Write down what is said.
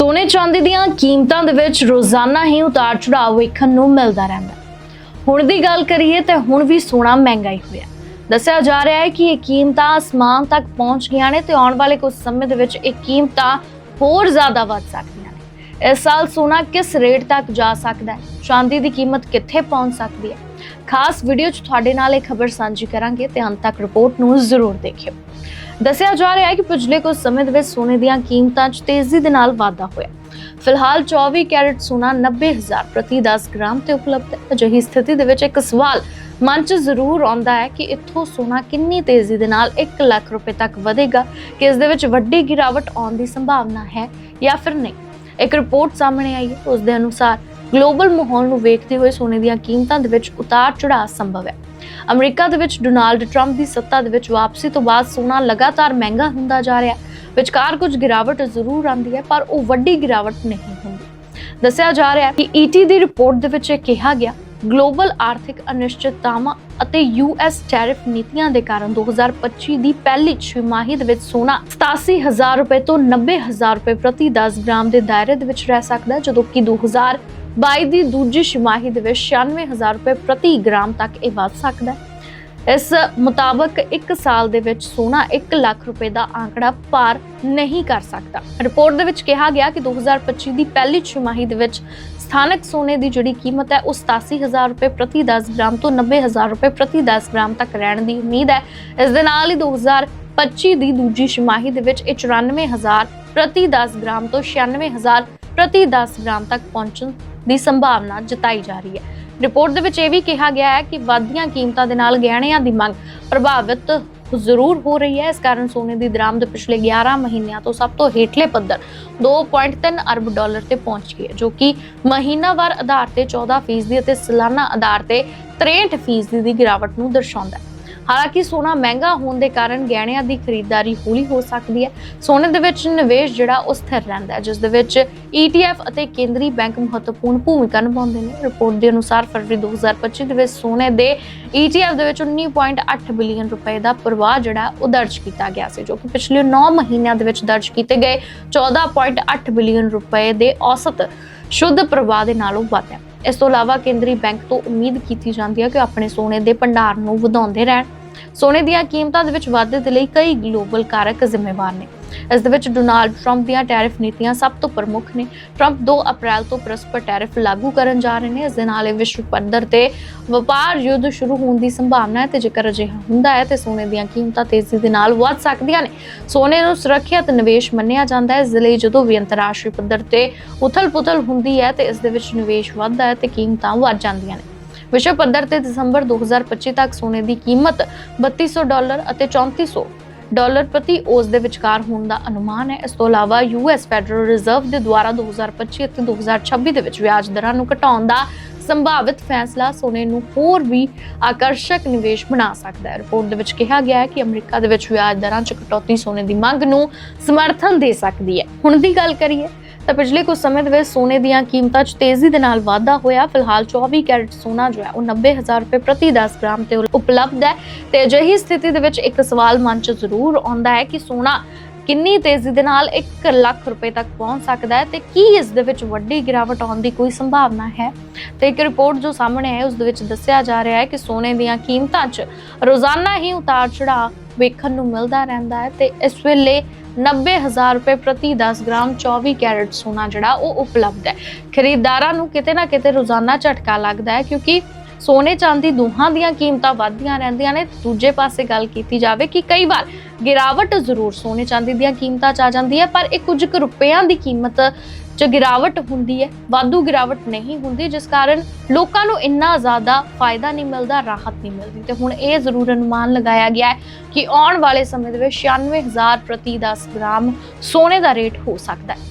ਸੋਨੇ ਚਾਂਦੀ ਦੀਆਂ ਕੀਮਤਾਂ ਦੇ ਵਿੱਚ ਰੋਜ਼ਾਨਾ ਹੀ ਉਤਾਰ ਚੜਾਅ ਵੇਖਣ ਨੂੰ ਮਿਲਦਾ ਰਹਿੰਦਾ ਹੁਣ ਦੀ ਗੱਲ ਕਰੀਏ ਤੇ ਹੁਣ ਵੀ ਸੋਨਾ ਮਹਿੰਗਾ ਹੀ ਹੋਇਆ। ਦੱਸਿਆ ਜਾ ਰਿਹਾ ਹੈ ਕਿ ਇਹ ਕੀਮਤਾਂ ਅਸਮਾਨ ਤੱਕ ਪਹੁੰਚ ਗਈਆਂ ਨੇ ਤੇ ਆਉਣ ਵਾਲੇ ਕੁਝ ਸਮੇਂ ਦੇ ਵਿੱਚ ਇਹ ਕੀਮਤਾਂ ਹੋਰ ਜ਼ਿਆਦਾ ਵੱਧ ਸਕਦੀਆਂ ਨੇ। ਇਸ ਸਾਲ ਸੋਨਾ ਕਿਸ ਰੇਟ ਤੱਕ ਜਾ ਸਕਦਾ ਹੈ? ਚਾਂਦੀ ਦੀ ਕੀਮਤ ਕਿੱਥੇ ਪਹੁੰਚ ਸਕਦੀ ਹੈ? ਖਾਸ ਵੀਡੀਓ 'ਚ ਤੁਹਾਡੇ ਨਾਲ ਇਹ ਖਬਰ ਸਾਂਝੀ ਕਰਾਂਗੇ ਤੇ ਅੰਤ ਤੱਕ ਰਿਪੋਰਟ ਨੂੰ ਜ਼ਰੂਰ ਦੇਖਿਓ। ਦੱਸਿਆ ਜਾ ਰਿਹਾ ਹੈ ਕਿ ਪਿਛਲੇ ਕੁਝ ਸਮੇਂ ਦੇ ਵਿੱਚ ਸੋਨੇ ਦੀਆਂ ਕੀਮਤਾਂ 'ਚ ਤੇਜ਼ੀ ਦੇ ਨਾਲ ਵਾਧਾ ਹੋਇਆ ਫਿਲਹਾਲ 24 ਕੈਰਟ ਸੋਨਾ 90000 ਪ੍ਰਤੀ 10 ਗ੍ਰਾਮ ਤੇ ਉਪਲਬਧ ਹੈ। ਅਜਿਹੀ ਸਥਿਤੀ ਦੇ ਵਿੱਚ ਇੱਕ ਸਵਾਲ ਮਨ 'ਚ ਜ਼ਰੂਰ ਆਉਂਦਾ ਹੈ ਕਿ ਇੱਥੋਂ ਸੋਨਾ ਕਿੰਨੀ ਤੇਜ਼ੀ ਦੇ ਨਾਲ 1 ਲੱਖ ਰੁਪਏ ਤੱਕ ਵਧੇਗਾ, ਕਿ ਇਸ ਦੇ ਵਿੱਚ ਵੱਡੀ ਗਿਰਾਵਟ ਆਉਣ ਦੀ ਸੰਭਾਵਨਾ ਹੈ ਜਾਂ ਫਿਰ ਨਹੀਂ। ਇੱਕ ਰਿਪੋਰਟ ਸਾਹਮਣੇ ਆਈ ਹੈ। ਉਸ ਦੇ ਅਨੁਸਾਰ ਗਲੋਬਲ ਮਾਹੌਲ ਨੂੰ ਵੇਖਦੇ ਹੋਏ ਸੋਨੇ ਦੀਆਂ ਕੀਮਤਾਂ ਦੇ ਵਿੱਚ ਉਤਾਰ ਚੜਾਅ ਸੰਭਵ ਹੈ। ਅਮਰੀਕਾ ਦੇ ਵਿੱਚ ਡੋਨਾਲਡ ਟਰੰਪ ਦੀ ਸੱਤਾ ਦੇ ਵਿੱਚ ਵਾਪਸੀ ਤੋਂ ਬਾਅਦ ਸੋਨਾ ਲਗਾਤਾਰ ਮਹਿੰਗਾ ਹੁੰਦਾ ਜਾ ਰਿਹਾ। ਵਿਚਕਾਰ ਕੁਝ ਗਿਰਾਵਟ ਜ਼ਰੂਰ ਆਂਦੀ ਹੈ, ਪਰ ਉਹ ਵੱਡੀ ਗਿਰਾਵਟ ਨਹੀਂ ਹੁੰਦੀ। ਦੱਸਿਆ ਜਾ ਰਿਹਾ ਹੈ ਕਿ ਈਟੀ ਦੀ ਰਿਪੋਰਟ ਦੇ ਵਿੱਚ ਇਹ ਕਿਹਾ ਗਿਆ, ਗਲੋਬਲ ਆਰਥਿਕ ਅਨਿਸ਼ਚਿਤਤਾਵਾਂ ਅਤੇ ਯੂਐਸ ਟੈਰਿਫ ਨੀਤੀਆਂ ਦੇ ਕਾਰਨ 2025 ਦੀ ਪਹਿਲੀ ਛਿਮਾਹੀ ਦੇ ਵਿੱਚ ਸੋਨਾ 87000 ਰੁਪਏ ਤੋਂ 90000 ਰੁਪਏ ਪ੍ਰਤੀ 10 ਗ੍ਰਾਮ ਦੇ ਦਾਇਰੇ ਦੇ ਵਿੱਚ ਰਹਿ ਸਕਦਾ ਹੈ, ਜਦੋਂ ਕਿ 2022 ਦੀ ਦੂਜੀ ਛਿਮਾਹੀ ਦੇ ਵਿੱਚ 96000 ਰੁਪਏ ਪ੍ਰਤੀ ਗ੍ਰਾਮ ਤੱਕ ਇਹ ਵੱਧ ਸਕਦਾ ਹੈ। ਇਸ ਮੁਤਾਬਕ 1 ਸਾਲ ਦੇ ਵਿੱਚ ਸੋਨਾ 1 ਲੱਖ ਰੁਪਏ ਦਾ ਆંકੜਾ ਪਾਰ ਨਹੀਂ ਕਰ ਸਕਦਾ। ਰਿਪੋਰਟ ਦੇ ਵਿੱਚ ਕਿਹਾ ਗਿਆ ਕਿ 2025 ਦੀ ਪਹਿਲੀ ਛਿਮਾਹੀ ਦੇ ਵਿੱਚ ਸਥਾਨਕ ਸੋਨੇ ਦੀ ਜਿਹੜੀ ਕੀਮਤ ਹੈ, ਉਹ 87000 ਰੁਪਏ ਪ੍ਰਤੀ 10 ਗ੍ਰਾਮ ਤੋਂ 90000 ਰੁਪਏ ਪ੍ਰਤੀ 10 ਗ੍ਰਾਮ ਤੱਕ ਰਹਿਣ ਦੀ ਉਮੀਦ ਹੈ। ਇਸ ਦੇ ਨਾਲ ਹੀ 2025 ਦੀ ਦੂਜੀ ਛਿਮਾਹੀ ਦੇ ਵਿੱਚ ਇਹ 94000 ਪ੍ਰਤੀ 10 ਗ੍ਰਾਮ ਤੋਂ 96000 ਪ੍ਰਤੀ 10 ਗ੍ਰਾਮ ਤੱਕ ਪਹੁੰਚਣ ਦੀ ਸੰਭਾਵਨਾ ਜਤਾਈ ਜਾ ਰਹੀ ਹੈ। ਰਿਪੋਰਟ ਦੇ ਵਿੱਚ ਇਹ ਵੀ ਕਿਹਾ ਗਿਆ ਹੈ ਕਿ ਵੱਧਦੀਆਂ ਕੀਮਤਾਂ ਦੇ ਨਾਲ ਗਹਿਣਿਆਂ ਦੀ ਮੰਗ ਪ੍ਰਭਾਵਿਤ ਜ਼ਰੂਰ ਹੋ ਰਹੀ ਹੈ। ਇਸ ਕਾਰਨ ਸੋਨੇ ਦੀ ਦਰਾਮਦ ਪਿਛਲੇ 11 ਮਹੀਨਿਆਂ ਤੋਂ ਸਭ ਤੋਂ ਹੇਠਲੇ ਪੱਧਰ 2.3 ਅਰਬ ਡਾਲਰ ਤੇ ਪਹੁੰਚ ਗਈ ਹੈ, ਜੋ ਕਿ ਮਹੀਨਾਵਾਰ ਆਧਾਰ ਤੇ 14% ਅਤੇ ਸਾਲਾਨਾ ਆਧਾਰ ਤੇ 63% ਦੀ ਗਿਰਾਵਟ ਨੂੰ ਦਰਸਾਉਂਦਾ ਹੈ। ਹਾਲਾਂਕਿ ਸੋਨਾ ਮਹਿੰਗਾ ਹੋਣ ਦੇ ਕਾਰਨ ਗਹਿਣਿਆਂ ਦੀ ਖਰੀਦਦਾਰੀ ਹੌਲੀ ਹੋ ਸਕਦੀ ਹੈ। ਸੋਨੇ ਦੇ ਵਿੱਚ ਨਿਵੇਸ਼ ਜਿਹੜਾ ਉਹ ਸਥਿਰ ਰਹਿੰਦਾ ਹੈ, ਜਿਸ ਦੇ ਵਿੱਚ ETF ਅਤੇ ਕੇਂਦਰੀ ਬੈਂਕ ਮਹੱਤਵਪੂਰਨ ਭੂਮਿਕਾ ਨਿਭਾਉਂਦੇ ਨੇ। ਰਿਪੋਰਟ ਦੇ ਅਨੁਸਾਰ ਫਰਵਰੀ 2025 ਦੇ ਵਿੱਚ ਸੋਨੇ ਦੇ ETF ਦੇ ਵਿੱਚ 19.8 ਬਿਲੀਅਨ ਰੁਪਏ ਦਾ ਪ੍ਰਵਾਹ ਜਿਹੜਾ ਉਹ ਦਰਜ ਕੀਤਾ ਗਿਆ ਸੀ, ਜੋ ਕਿ ਪਿਛਲੇ 9 ਮਹੀਨਿਆਂ ਦੇ ਵਿੱਚ ਦਰਜ ਕੀਤੇ ਗਏ 14.8 ਬਿਲੀਅਨ ਰੁਪਏ ਦੇ ਔਸਤ ਸ਼ੁੱਧ ਪ੍ਰਵਾਹ ਦੇ ਨਾਲੋਂ ਵੱਧ ਹੈ। ਇਸ ਤੋਂ ਇਲਾਵਾ ਕੇਂਦਰੀ ਬੈਂਕ ਤੋਂ ਉਮੀਦ ਕੀਤੀ ਜਾਂਦੀ ਹੈ ਕਿ ਆਪਣੇ ਸੋਨੇ ਦੇ ਭੰਡਾਰ ਨੂੰ ਵਧਾਉਂਦੇ ਰਹਿਣ। ਸੋਨੇ ਦੀਆਂ ਕੀਮਤਾਂ ਦੇ ਵਿੱਚ ਵਾਧੇ ਦੇ ਲਈ ਕਈ ਗਲੋਬਲ ਕਾਰਕ ਜ਼ਿੰਮੇਵਾਰ ਨੇ। ਇਸ ਦੇ ਵਿੱਚ ਡੋਨਾਲਡ ਟਰੰਪ ਦੀਆਂ ਟੈਰਿਫ ਨੀਤੀਆਂ ਸਭ ਤੋਂ ਪ੍ਰਮੁੱਖ ਨੇ। ਟਰੰਪ 2 ਅਪ੍ਰੈਲ ਤੋਂ ਪਰਸਪਰ ਟੈਰਿਫ ਲਾਗੂ ਕਰਨ ਜਾ ਰਹੇ ਨੇ। ਇਸ ਦੇ ਨਾਲ ਇਹ ਵਿਸ਼ਵ ਪੱਧਰ ਤੇ ਵਪਾਰ ਯੁੱਧ ਸ਼ੁਰੂ ਹੋਣ ਦੀ ਸੰਭਾਵਨਾ ਹੈ ਤੇ ਜੇਕਰ ਅਜਿਹਾ ਹੁੰਦਾ ਹੈ ਤੇ ਸੋਨੇ ਦੀਆਂ ਕੀਮਤਾਂ ਤੇਜ਼ੀ ਦੇ ਨਾਲ ਵੱਧ ਸਕਦੀਆਂ ਨੇ। ਸੋਨੇ ਨੂੰ ਸੁਰੱਖਿਅਤ ਨਿਵੇਸ਼ ਮੰਨਿਆ ਜਾਂਦਾ ਹੈ। ਇਸ ਲਈ ਜਦੋਂ ਵੀ ਅੰਤਰਰਾਸ਼ਟਰੀ ਪੱਧਰ ਤੇ ਉਥਲ-ਪੁਥਲ ਹੁੰਦੀ ਹੈ ਤੇ ਇਸ ਦੇ ਵਿੱਚ ਨਿਵੇਸ਼ ਵੱਧਦਾ ਹੈ ਤੇ ਕੀਮਤਾਂ ਵੱਧ ਜਾਂਦੀਆਂ ਨੇ। ਵਿਸ਼ਵ ਪੱਧਰ ਤੇ ਦਸੰਬਰ 2025 ਤੱਕ ਸੋਨੇ ਦੀ ਕੀਮਤ 3200 ਡਾਲਰ ਅਤੇ 3400 ਡਾਲਰ ਪ੍ਰਤੀ ਔਂਸ ਦੇ ਵਿਚਕਾਰ ਹੋਣ ਦਾ ਅਨੁਮਾਨ ਹੈ। ਇਸ ਤੋਂ ਇਲਾਵਾ ਯੂਐਸ ਫੈਡਰਲ ਰਿਜ਼ਰਵ ਦੇ ਦੁਆਰਾ 2025 ਅਤੇ 2026 ਦੇ ਵਿੱਚ ਵਿਆਜ ਦਰਾਂ ਨੂੰ ਘਟਾਉਣ ਦਾ ਸੰਭਾਵਿਤ ਫੈਸਲਾ ਸੋਨੇ ਨੂੰ ਹੋਰ ਵੀ ਆਕਰਸ਼ਕ ਨਿਵੇਸ਼ ਬਣਾ ਸਕਦਾ ਹੈ। ਰਿਪੋਰਟ ਦੇ ਵਿੱਚ ਕਿਹਾ ਗਿਆ ਹੈ ਕਿ ਅਮਰੀਕਾ ਦੇ ਵਿੱਚ ਵਿਆਜ ਦਰਾਂ 'ਚ ਕਟੌਤੀ ਸੋਨੇ ਦੀ ਮੰਗ ਨੂੰ ਸਮਰਥਨ ਦੇ ਸਕਦੀ ਹੈ। ਹੁਣ ਦੀ ਗੱਲ ਕਰੀਏ ਤਾਂ ਪਿਛਲੇ ਕੁਝ ਸਮੇਂ ਦੇ ਵਿੱਚ ਸੋਨੇ ਦੀਆਂ ਕੀਮਤਾਂ 'ਚ ਤੇਜ਼ੀ ਦੇ ਨਾਲ ਵਾਧਾ ਹੋਇਆ। ਫਿਲਹਾਲ 24 ਕੈਰਟ ਸੋਨਾ ਜੋ ਹੈ, ਉਹ 90000 ਰੁਪਏ ਪ੍ਰਤੀ 10 ਗ੍ਰਾਮ ਤੇ ਉਪਲਬਧ ਹੈ। ਤੇ ਅਜਿਹੀ ਸਥਿਤੀ ਦੇ ਵਿੱਚ ਇੱਕ ਸਵਾਲ ਮਨ 'ਚ ਜ਼ਰੂਰ ਆਉਂਦਾ ਹੈ ਕਿ ਸੋਨਾ ਕਿੰਨੀ ਤੇਜ਼ੀ ਦੇ ਨਾਲ 1 ਲੱਖ ਰੁਪਏ ਤੱਕ ਪਹੁੰਚ ਸਕਦਾ ਹੈ ਤੇ ਕੀ ਇਸ ਦੇ ਵਿੱਚ ਵੱਡੀ ਗਿਰਾਵਟ ਆਉਣ ਦੀ ਕੋਈ ਸੰਭਾਵਨਾ ਹੈ? ਤੇ ਇੱਕ ਰਿਪੋਰਟ ਜੋ ਸਾਹਮਣੇ ਆਈ, ਉਸ ਦੇ ਵਿੱਚ ਦੱਸਿਆ ਜਾ ਰਿਹਾ ਹੈ ਕਿ ਸੋਨੇ ਦੀਆਂ ਕੀਮਤਾਂ 'ਚ ਰੋਜ਼ਾਨਾ ਹੀ ਉਤਾਰ ਚੜਾਅ ਵੇਖਣ ਨੂੰ ਮਿਲਦਾ ਰਹਿੰਦਾ ਹੈ ਤੇ ਇਸ ਵੇਲੇ 90000 ਰੁਪਏ ਪ੍ਰਤੀ 10 ਗ੍ਰਾਮ 24 ਕੈਰਟ ਸੋਨਾ ਜਿਹੜਾ ਉਹ ਉਪਲਬਧ ਹੈ। ਖਰੀਦਦਾਰਾਂ ਨੂੰ ਕਿਤੇ ਨਾ ਕਿਤੇ ਰੋਜ਼ਾਨਾ ਝਟਕਾ ਲੱਗਦਾ ਹੈ ਕਿਉਂਕਿ ਸੋਨੇ ਚਾਂਦੀ ਦੋਹਾਂ ਦੀਆਂ ਕੀਮਤਾਂ ਵੱਧਦੀਆਂ ਰਹਿੰਦੀਆਂ ਨੇ। ਦੂਜੇ ਪਾਸੇ ਗੱਲ ਕੀਤੀ ਜਾਵੇ ਕਿ ਕਈ ਵਾਰ ਗਿਰਾਵਟ ਜ਼ਰੂਰ ਸੋਨੇ ਚਾਂਦੀ ਦੀਆਂ ਕੀਮਤਾਂ 'ਚ ਆ ਜਾਂਦੀ ਹੈ, ਪਰ ਇਹ ਕੁਝ ਕੁ ਰੁਪਿਆਂ ਦੀ ਕੀਮਤ 'ਚ ਗਿਰਾਵਟ ਹੁੰਦੀ ਹੈ, ਵਾਧੂ ਗਿਰਾਵਟ ਨਹੀਂ ਹੁੰਦੀ, ਜਿਸ ਕਾਰਨ ਲੋਕਾਂ ਨੂੰ ਇੰਨਾ ਜ਼ਿਆਦਾ ਫਾਇਦਾ ਨਹੀਂ ਮਿਲਦਾ, ਰਾਹਤ ਨਹੀਂ ਮਿਲਦੀ। ਤੇ ਹੁਣ ਇਹ ਜ਼ਰੂਰ ਅਨੁਮਾਨ ਲਗਾਇਆ ਗਿਆ ਹੈ ਕਿ ਆਉਣ ਵਾਲੇ ਸਮੇਂ ਦੇ ਵਿੱਚ 96000 ਪ੍ਰਤੀ 10 ਗ੍ਰਾਮ ਸੋਨੇ ਦਾ ਰੇਟ ਹੋ ਸਕਦਾ ਹੈ।